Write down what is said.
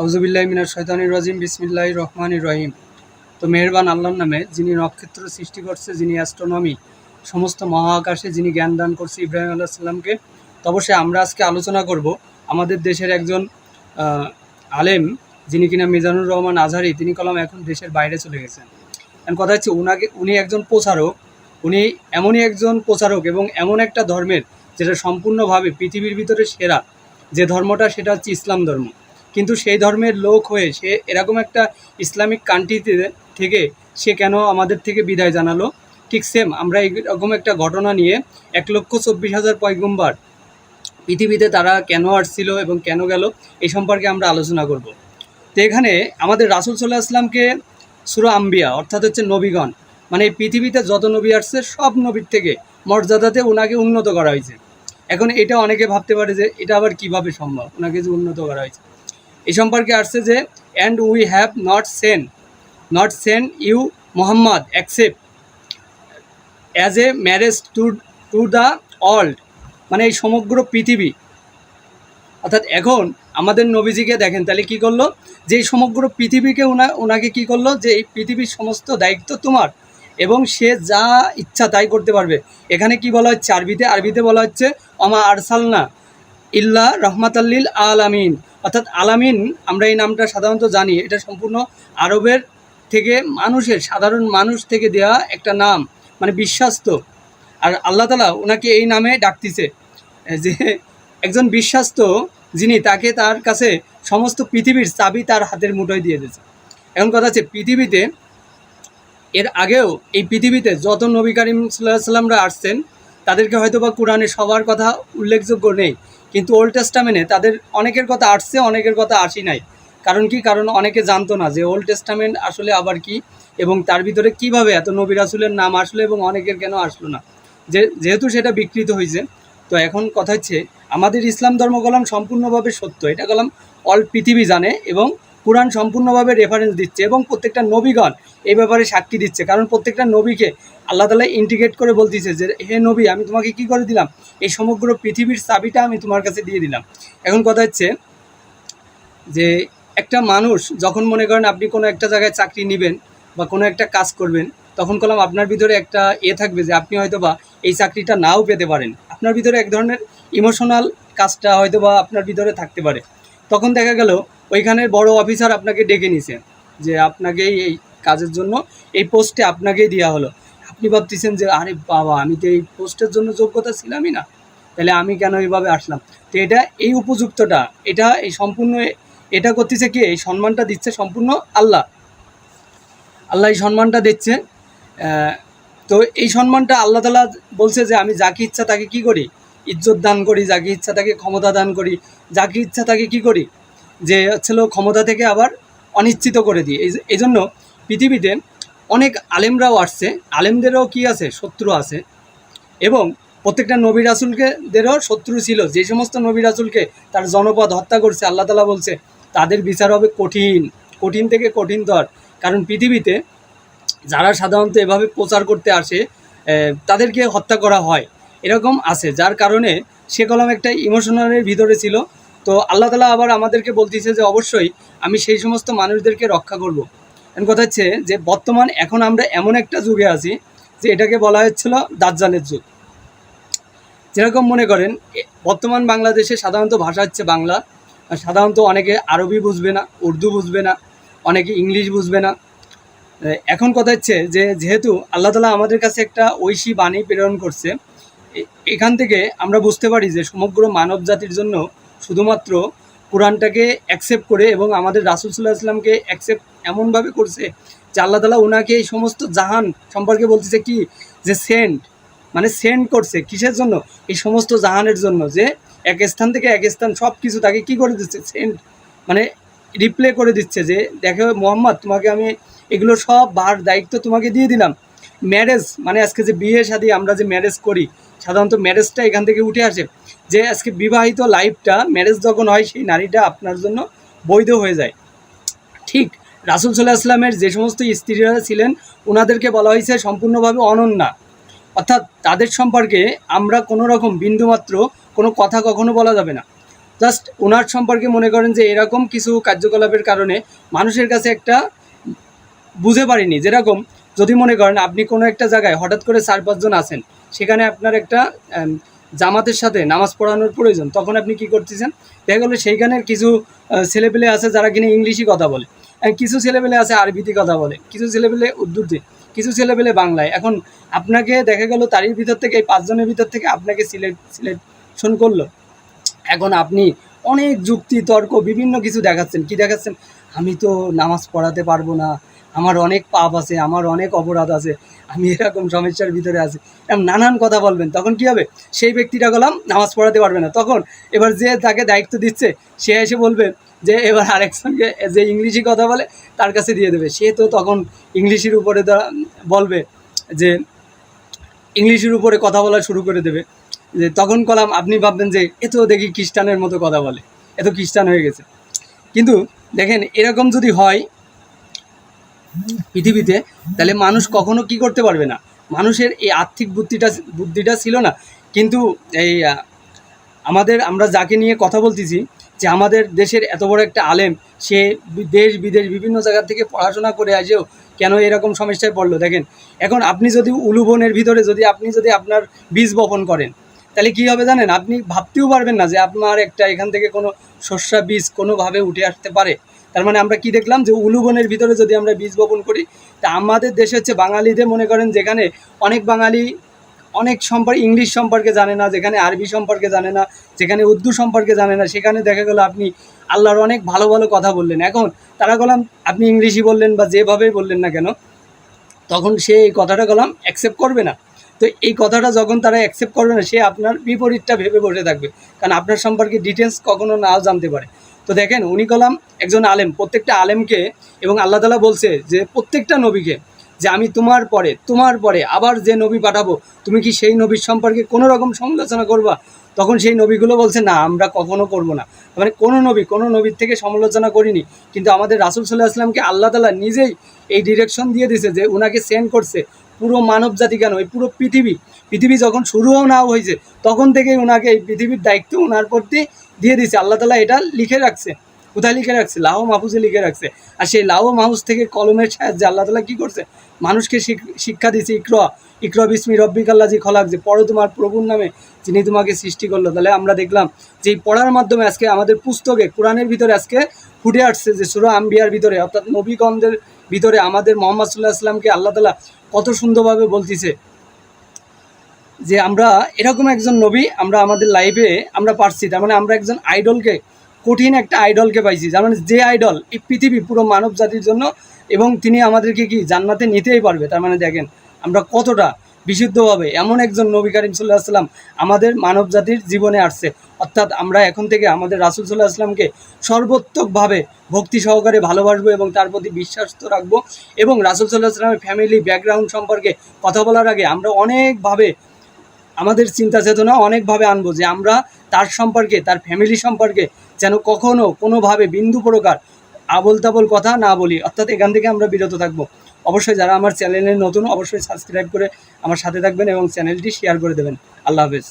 আউজুবিল্লাহ মিনার শৈতানির রাজিম বিসমিল্লাহ রহমানির রহিম। তো মেহরবান আল্লাহর নামে যিনি নক্ষত্র সৃষ্টি করছে, যিনি অ্যাস্ট্রোনমি সমস্ত মহাকাশে যিনি জ্ঞান দান করছে ইব্রাহিম আল্লাহ সাল্লামকে তো অবশ্যই আমরা আজকে আলোচনা করব আমাদের দেশের একজন আলেম, যিনি কিনা মিজানুর রহমান আজহারি, তিনি কলম এখন দেশের বাইরে চলে গেছেন। এখন কথা হচ্ছে উনাকে, উনি একজন প্রচারক, উনি এমনই একজন প্রচারক এবং এমন একটা ধর্মের, যেটা সম্পূর্ণভাবে পৃথিবীর ভিতরে সেরা, যে ধর্মটা সেটা হচ্ছে ইসলাম ধর্ম। কিন্তু সেই ধর্মের লোক হয়ে সে এরকম একটা ইসলামিক কান্ট্রিতে থেকে সে কেন আমাদের থেকে বিদায় জানালো? ঠিক সেম আমরা এরকম একটা ঘটনা নিয়ে এক লক্ষ চব্বিশ হাজার পয়গম্বার পৃথিবীতে তারা কেন আসছিল এবং কেন গেল এই সম্পর্কে আমরা আলোচনা করব। তো এখানে আমাদের রাসুল সাল্লাহ আসলামকে সুরা আম্বিয়া, অর্থাৎ হচ্ছে নবীগণ মানে এই পৃথিবীতে যত নবী আসছে, সব নবীর থেকে মর্যাদাতে ওনাকে উন্নত করা হয়েছে। এখন এটা অনেকে ভাবতে পারে যে এটা আবার কীভাবে সম্ভব? ওনাকে যে উন্নত করা হয়েছে। এই সম্পর্কে আসছে যে and we have not seen not seen you Mohammad accept as a marriage to to the old মানে এই সমগ্র পৃথিবী। অর্থাৎ এখন আমাদের নবীজিকে দেখেন, তাহলে কি করল? যে এই সমগ্র পৃথিবীকে ওনা ওনাকে কি করল? যে এই পৃথিবীর সমস্ত দায়িত্ব তোমার এবং সে যা ইচ্ছা তাই করতে পারবে। এখানে কি বলা হচ্ছে? আরবিতে আরবিতে বলা হচ্ছে, অমা আরসালনা ইল্লা রহমাতাল্লিল আলামিন। অর্থাৎ আলামিন, আমরা এই নামটা সাধারণত জানি, এটা সম্পূর্ণ আরবের থেকে মানুষের, সাধারণ মানুষ থেকে দেওয়া একটা নাম মানে বিশ্বাস্ত। আর আল্লাহ তালা ওনাকে এই নামে ডাকতিছে, যে একজন বিশ্বাস্ত যিনি তাকে তার কাছে সমস্ত পৃথিবীর চাবি তার হাতের মুঠোয় দিয়ে দিয়েছে। এখন কথা হচ্ছে, পৃথিবীতে এর আগেও এই পৃথিবীতে যত নবী করিম সাল্লাহ সাল্লামরা আসছেন, তাদেরকে হয়তো বা কোরআনে সবার কথা উল্লেখযোগ্য নেই কিন্তু ওল্ড টেস্টামেন্টে তাদের অনেকের কথা আসছে, অনেকের কথা আসি নাই। কারণ কি? কারণ অনেকে জানতো না যে ওল্ড টেস্টামেন্ট আসলে আবার কি এবং তার ভিতরে কীভাবে এত নবী রাসুলের নাম আসলো এবং অনেকের কেন আসলো না। যে, যেহেতু সেটা বিকৃত হয়েছে তো এখন কথা হচ্ছে, আমাদের ইসলাম ধর্ম কলাম সম্পূর্ণভাবে সত্য। এটা কলাম অল পৃথিবী জানে এবং কোরআন সম্পূর্ণভাবে রেফারেন্স দিচ্ছে এবং প্রত্যেকটা নবীগণ এই ব্যাপারে সাক্ষী দিচ্ছে। কারণ প্রত্যেকটা নবীকে আল্লাহ তালা ইন্টিগ্রেট করে বলতেছে যে, হে নবী, আমি তোমাকে কি করে দিলাম? এই সমগ্র পৃথিবীর চাবিটা আমি তোমার কাছে দিয়ে দিলাম। এখন কথা হচ্ছে যে, একটা মানুষ যখন মনে করেন আপনি কোনো একটা জায়গায় চাকরি নেবেন বা কোনো একটা কাজ করবেন, তখন কলাম আপনার ভিতরে একটা এ থাকবে যে, আপনি হয়তো বা এই চাকরিটা নাও পেতে পারেন। আপনার ভিতরে এক ধরনের ইমোশনাল কাজটা হয়তো বা আপনার ভিতরে থাকতে পারে। তখন দেখা গেল ওইখানের বড় অফিসার আপনাকে ডেকে নিছে যে আপনাকে এই কাজের জন্য এই পোস্টে আপনাকেই দেওয়া হলো। আপনি ভাবতেছেন যে, আরে বাবা, আমি তো এই পোস্টের জন্য যোগ্যতা ছিলামই না। তাহলে আমি কেন এইভাবে আসলাম? তো এটা এই উপযুক্তটা, এটা এই সম্পূর্ণ, এটা করতেছে কি? এই সম্মানটা দিচ্ছে সম্পূর্ণ আল্লাহ। আল্লাহ এই সম্মানটা দিচ্ছে। তো এই সম্মানটা আল্লাহ তালা বলছে যে, আমি যাকে ইচ্ছা তাকে কি করি? ইজ্জত দান করি, যাকে ইচ্ছা তাকে ক্ষমতা দান করি, যাকে ইচ্ছা তাকে কি করি? যে হচ্ছিল ক্ষমতা থেকে আবার অনিশ্চিত করে দিয়ে। এই জন্য পৃথিবীতে অনেক আলেমরাও আসছে, আলেমদেরও কি আছে? শত্রু আছে। এবং প্রত্যেকটা নবী রাসুলকে দেরও শত্রু ছিল। যে সমস্ত নবী রাসুলকে তার জনপদ হত্যা করছে, আল্লাহ তালা বলছে, তাদের বিচার হবে কঠিন কঠিন থেকে কঠিনতর। কারণ পৃথিবীতে যারা সাধারণত এভাবে প্রচার করতে আসে তাদেরকে হত্যা করা হয়। এরকম আছে, যার কারণে সে কলম একটা ইমোশনালের ভিতরে ছিল। তো আল্লাহ তালা আবার আমাদেরকে বলতেছে যে অবশ্যই আমি সেই সমস্ত মানুষদেরকে রক্ষা করব। এখন কথা হচ্ছে যে বর্তমান এখন আমরা এমন একটা যুগে আছি যে এটাকে বলা হচ্ছিল দাজ্জালের যুগ। যেরকম মনে করেন বর্তমান বাংলাদেশে সাধারণত ভাষা হচ্ছে বাংলা। সাধারণত অনেকে আরবি বুঝবে না, উর্দু বুঝবে না, অনেকে ইংলিশ বুঝবে না। এখন কথা হচ্ছে যে যেহেতু আল্লাহ তালা আমাদের কাছে একটা ঐশী বাণী প্রেরণ করছে এখান থেকে আমরা বুঝতে পারি যে সমগ্র মানব জাতির জন্য শুধুমাত্র কোরআনটাকে অ্যাকসেপ্ট করে এবং আমাদের রাসুল সাল্লাহ ইসলামকে অ্যাকসেপ্ট এমনভাবে করছে যে আল্লাহ তালা ওনাকে এই সমস্ত জাহান সম্পর্কে বলতেছে কি? যে সেন্ট মানে সেন্ড করছে। কিসের জন্য? এই সমস্ত জাহানের জন্য যে এক স্থান থেকে এক স্থান সব কিছু তাকে কি করে দিচ্ছে? সেন্ড মানে রিপ্লে করে দিচ্ছে যে, দেখো মোহাম্মদ, তোমাকে আমি এগুলো সব বার দায়িত্ব তোমাকে দিয়ে দিলাম। ম্যারেজ মানে আজকে যে বিয়ে শাদী আমরা যে ম্যারেজ করি, সাধারণত ম্যারেজটা এখান থেকে উঠে আসে। যে আজকে বিবাহিত লাইফটা ম্যারেজ যখন হয়, সেই নারীটা আপনার জন্য বৈধ হয়ে যায়। ঠিক, রাসুল সাল্লাহ আসলামের যে সমস্ত স্ত্রীরা ছিলেন ওনাদেরকে বলা হয়েছে সম্পূর্ণভাবে অনন্যা। অর্থাৎ তাদের সম্পর্কে আমরা কোনো রকম বিন্দুমাত্র কোনো কথা কখনো বলা যাবে না। জাস্ট ওনার সম্পর্কে মনে করেন যে এরকম কিছু কার্যকলাপের কারণে মানুষের কাছে একটা বুঝে পারিনি। যেরকম যদি মনে করেন আপনি কোনো একটা জায়গায় হঠাৎ করে চার পাঁচজন আছেন, সেখানে আপনার একটা জামাতের সাথে নামাজ পড়ানোর প্রয়োজন, তখন আপনি কি করতেছেন? দেখা গেলো সেইখানের কিছু ছেলেপেলে আছে যারা কিনা ইংলিশই কথা বলে কিছু ছেলেপেলে আছে আরবিতে কথা বলে, কিছু ছেলেপেলে উর্দুতে, কিছু ছেলেপেলে বাংলায়। এখন আপনাকে দেখা গেল তারই ভিতর থেকে, এই পাঁচজনের ভিতর থেকে আপনাকে সিলেক্ট সিলেকশন করল। এখন আপনি অনেক যুক্তি, তর্ক, বিভিন্ন কিছু দেখাচ্ছেন। কি দেখাচ্ছেন? আমি তো নামাজ পড়াতে পারব না আমার অনেক পাপ আছে, আমার অনেক অপরাধ আছে, আমি এরকম সমস্যার ভিতরে আছি। এরকম নানান কথা বলবেন, তখন কি হবে? সেই ব্যক্তিটা গেলাম, নামাজ পড়াতে পারবে না। তখন এবার যে তাকে দায়িত্ব দিচ্ছে, সে এসে বলবে যে, এবার আরেকজনকে যে ইংলিশে কথা বলে, তার কাছে দিয়ে দেবে। সে তো তখন ইংলিশের উপরে বলবে যে, ইংলিশের উপরে কথা বলা শুরু করে দেবে। যে তখন কলাম, আপনি ভাববেন যে, এ তো দেখি খ্রিস্টানের মতো কথা বলে, এ তো খ্রিস্টান হয়ে গেছে। কিন্তু দেখেন, এরকম যদি হয় পৃথিবীতে, তাহলে মানুষ কখনো কি করতে পারবে না? মানুষের এই আর্থিক বুদ্ধিটা বুদ্ধিটা ছিল না। কিন্তু এই আমাদের, আমরা যাকে নিয়ে কথা বলতেছি, যে আমাদের দেশের এত বড় একটা আলেম, সে দেশ, বিদেশ, বিভিন্ন জায়গা থেকে পড়াশোনা করে আসেও কেন এরকম সমস্যায় পড়ল? দেখেন, এখন আপনি যদি উলুবনের ভিতরে, যদি আপনি যদি আপনার বীজ বপন করেন, তাহলে কি হবে জানেন? আপনি ভাবতেও পারবেন না যে আপনার একটা এখান থেকে কোনো শস্যা বীজ কোনোভাবে উঠে আসতে পারে। তার মানে আমরা কি দেখলাম যে উলুবনের ভিতরে যদি আমরা বীজ বপন করি, তা আমাদের দেশে হচ্ছে বাঙালিদের মনে করেন যেখানে অনেক বাঙালি, অনেক সম্পর্কে, ইংলিশ সম্পর্কে জানে না, যেখানে আরবি সম্পর্কে জানে না, যেখানে উর্দু সম্পর্কে জানে না, সেখানে দেখা গেল আপনি আল্লাহর অনেক ভালো ভালো কথা বললেন। এখন তারা গেলাম আপনি ইংলিশই বললেন বা যেভাবেই বললেন না কেন, তখন সে এই কথাটা গেলাম অ্যাকসেপ্ট করবে না। তো এই কথাটা যখন তারা অ্যাকসেপ্ট করবে না, সে আপনার বিপরীতটা ভেবে বসে থাকবে। কারণ আপনার সম্পর্কে ডিটেলস কখনো নাও জানতে পারে। তো দেখেন, উনি কলাম একজন আলেম, প্রত্যেকটা আলেমকে এবং আল্লাহ তালা বলছে যে প্রত্যেকটা নবীকে যে আমি তোমার পরে তোমার পরে আবার যে নবী পাঠাবো, তুমি কি সেই নবীর সম্পর্কে কোনো রকম সমালোচনা করবা? তখন সেই নবীগুলো বলছে, না, আমরা কখনো করব না। মানে কোনো নবী, কোনো নবীর থেকে সমালোচনা করিনি। কিন্তু আমাদের রাসুল সাল্লাহ আসলামকে আল্লাহ তালা নিজেই এই ডিরেকশন দিয়ে দিছে যে উনাকে সেন্ড করছে পুরো মানব জাতি কেন, এই পুরো পৃথিবী। পৃথিবী যখন শুরুও না হয়েছে, তখন থেকেই ওনাকে এই পৃথিবীর দায়িত্ব ওনার প্রতি দিয়ে দিয়েছে। আল্লাহ তালা এটা লিখে রাখছে। কোথায় লিখে রাখছে? লাহ মাহফুজে লিখে রাখছে। আর সেই লাহ মাহফুজ থেকে কলমের সাহায্যে আল্লাহ তালা কী করছে? মানুষকে শিক- শিক্ষা দিচ্ছে ইকরা। ইকরা বিসমি রব্বিক আল্লাহ জি খলাক যে, পড়ো তোমার প্রভুর নামে যিনি তোমাকে সৃষ্টি করল। তাহলে আমরা দেখলাম যে এই পড়ার মাধ্যমে আজকে আমাদের পুস্তকে, কোরআনের ভিতরে আজকে ফুটে আসছে যে সুরা আম্বিয়ার ভিতরে, অর্থাৎ নবীগণদের ভিতরে আমাদের মোহাম্মদ সাল্লাহ আসলামকে আল্লাহ তালা কত সুন্দরভাবে বলতিছে। যে আমরা এরকম একজন নবী আমরা আমাদের লাইফে আমরা পারছি। তার মানে আমরা একজন আইডলকে কঠিন একটা আইডলকে পাইছি। যার মানে যে আইডল এই পৃথিবী পুরো মানব জাতির জন্য এবং তিনি আমাদেরকে কি জান্নাতে নিতেই পারবে? তার মানে দেখেন, আমরা কতটা বিশুদ্ধভাবে এমন একজন নবী করিম সাল্লাহ আসলাম আমাদের মানব জাতির জীবনে আসছে। অর্থাৎ আমরা এখন থেকে আমাদের রাসুল সাল্লাহ আসলামকে সর্বোত্তকভাবে ভক্তি সহকারে ভালোবাসবো এবং তার প্রতি বিশ্বাস তো রাখব এবং রাসুল সাল্লাহ আসলামের ফ্যামিলি ব্যাকগ্রাউন্ড সম্পর্কে কথা বলার আগে আমরা অনেকভাবে আমাদের চিন্তা চেতনা অনেকভাবে আনব যে আমরা তার সম্পর্কে, তার ফ্যামিলি সম্পর্কে যেন কখনো কোনোভাবে বিন্দু প্রকার আবল তাবল কথা না বলি। অর্থাৎ এখান থেকে আমরা বিরত থাকব। অবশ্যই যারা আমার চ্যানেলে নতুন, অবশ্যই সাবস্ক্রাইব করে আমার সাথে থাকবেন এবং চ্যানেলটি শেয়ার করে দেবেন। আল্লাহ হাফেজ।